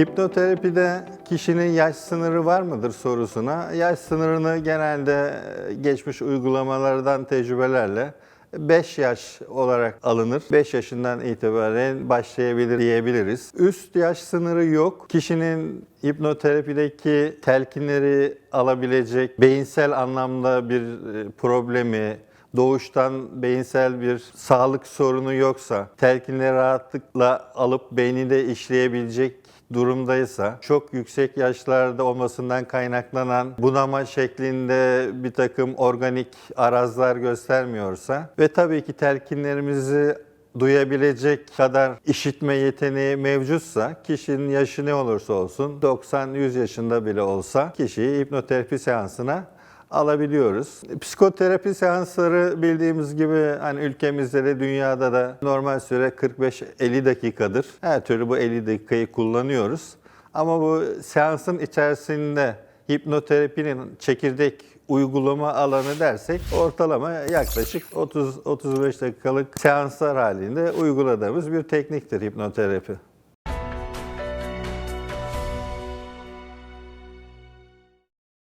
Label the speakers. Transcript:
Speaker 1: Hipnoterapide kişinin yaş sınırı var mıdır sorusuna yaş sınırını genelde e, geçmiş uygulamalardan tecrübelerle 5 yaş olarak alınır. 5 yaşından itibaren başlayabilir diyebiliriz. Üst yaş sınırı yok. Kişinin hipnoterapideki telkinleri alabilecek beyinsel anlamda bir e, problemi, doğuştan beyinsel bir sağlık sorunu yoksa, telkinleri rahatlıkla alıp beyninde işleyebilecek durumdaysa, çok yüksek yaşlarda olmasından kaynaklanan bunama şeklinde bir takım organik arazlar göstermiyorsa ve tabii ki telkinlerimizi duyabilecek kadar işitme yeteneği mevcutsa, kişinin yaşı ne olursa olsun, 90-100 yaşında bile olsa kişiyi hipnoterapi seansına alabiliyoruz. Psikoterapi seansları bildiğimiz gibi hani ülkemizde de dünyada da normal süre 45-50 dakikadır. Her türlü bu 50 dakikayı kullanıyoruz. Ama bu seansın içerisinde hipnoterapinin çekirdek uygulama alanı dersek ortalama yaklaşık 30-35 dakikalık seanslar halinde uyguladığımız bir tekniktir hipnoterapi.